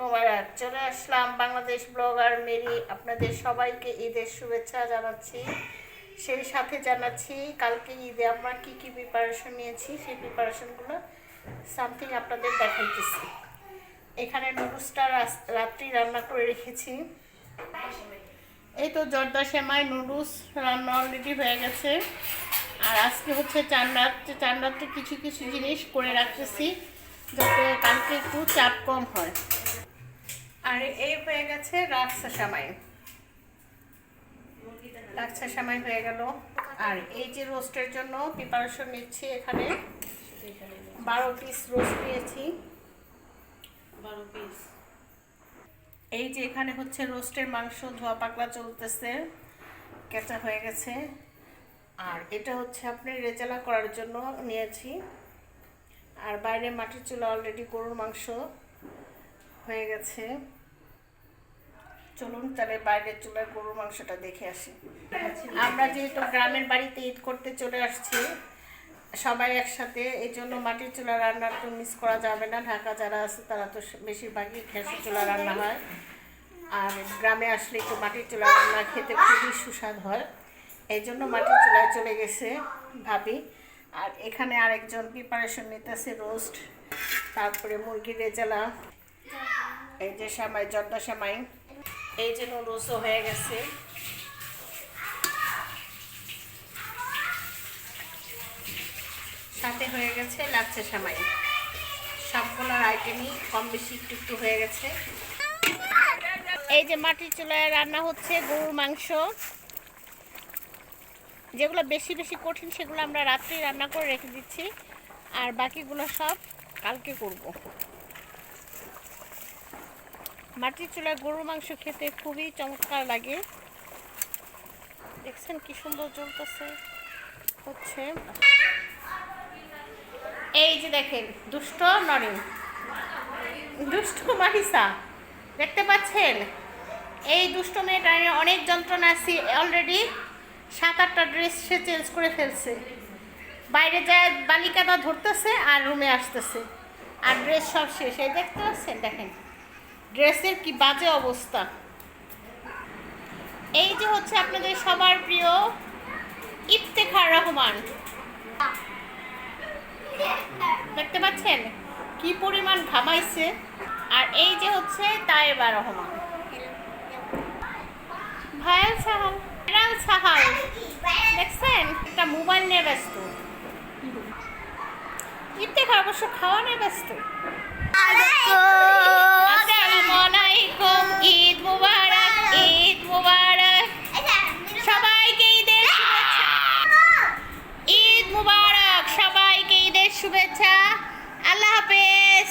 মোবারক চলে আসলাম Bangladesh blogger Mary. আপনাদের সবাইকে ঈদের শুভেচ্ছা জানাচ্ছি। সেই সাথে জানাচ্ছি, কালকে ঈদে আমরা কি কি প্রিপারেশন নিয়েছি, সেই প্রিপারেশনগুলো সামথিং আপনাদের দেখাইতেছি। এখানে নুডলসটা রাত্রি রান্না করে রেখেছি। এই তো জর্দা সেমাই, নুডলস রান্না অলরেডি হয়ে গেছে। আর আজকে হচ্ছে চান রাত্রে চান রাত্রে কিছু কিছু জিনিস করে রাখতেছি, যাতে কালকে একটু চাপ কম হয়। আর এই হয়ে গেছে রাক্সা সামাই। রাক্সা সামাই হয়ে গেল। আর এই যে রোস্টের জন্য প্রিপারেশন নিচ্ছি এখানে। বারো পিস রোস্ট নিয়েছি। বারো পিস এই যে এখানে হচ্ছে রোস্টের মাংস ধোয়া পাকলা চলতেছে। কেঁচা হয়ে গেছে। আর এটা হচ্ছে আপনি রেজালা করার জন্য নিয়েছি। আর বাইরে মাটির চুলা অলরেডি গরুর মাংস হয়ে গেছে। চলুন, তাহলে বাইরের চুলায় গরুর মাংসটা দেখে আসি। আমরা যেহেতু গ্রামের বাড়িতে ঈদ করতে চলে আসছি, সবাই একসাথে, এই জন্য মাটির চুলা রান্না তো মিস করা যাবে না। ঢাকা যারা আছে, তারা তো বেশিরভাগই গ্যাসের চুলা রান্না হয়। আর গ্রামে আসলে একটু মাটির চুলা রান্না খেতে খুবই সুস্বাদ হয়। এই জন্য মাটির চুলায় চলে গেছে ভাবি। আর এখানে আরেকজন প্রিপারেশন নিতেছে রোস্ট তারপরে মুরগির রেজালা, এই যে সামাই জর্দা সামাই এই যে নুডলসও হয়ে গেছে। সাথে হয়ে গেছে লাচ্ছা সামাই। সবগুলো আইটেমই কম বেশি একটু একটু হয়ে গেছে। এই যে মাটির চুলায় রান্না হচ্ছে গরুর মাংস। যেগুলো বেশি বেশি কঠিন, সেগুলো আমরা রাত্রি রান্না করে রেখে দিচ্ছি। আর বাকিগুলো সব কালকে করব। মাটির চুলায় গরুর মাংস খেতে খুবই চমৎকার লাগে। দেখছেন কি সুন্দর জ্বলতেছে, হচ্ছে। এই যে দেখেন, দুষ্ট নরেন। দুষ্ট মাহিসা, দেখতে পাচ্ছেন? এই দুষ্ট মেয়েটা অনেক যন্ত্রণা আছি অলরেডি সাত আটটা ড্রেস সে চেঞ্জ করে ফেলছে। বাইরে যায় বালিকাটা ধরতেছে আর রুমে আসতেছে। আর ড্রেস সব শেষ। এই দেখতে পাচ্ছেন? দেখেন। ড্রেসের কি বাজে অবস্থা? এই যে হচ্ছে আপনাদের সবার প্রিয় ইফতেখার রহমান। দেখতে পাচ্ছেন? কি পরিমাণ ঘামাইছে। আর এই যে হচ্ছে তায়েবা রহমান। ভায়াল সাহাল। ভায়াল সাহাল। দেখছেন? একটা মোবাইল নিয়ে ব্যস্ত। ইফতেখার অবশ্য খাওয়া নিয়ে ব্যস্ত। আলাইকুম, ঈদ মুবারক ঈদ মুবারক। সবাইকে ঈদের শুভেচ্ছা। ঈদ মুবারক, সবাইকে ঈদের শুভেচ্ছা। আল্লাহ হাফেজ।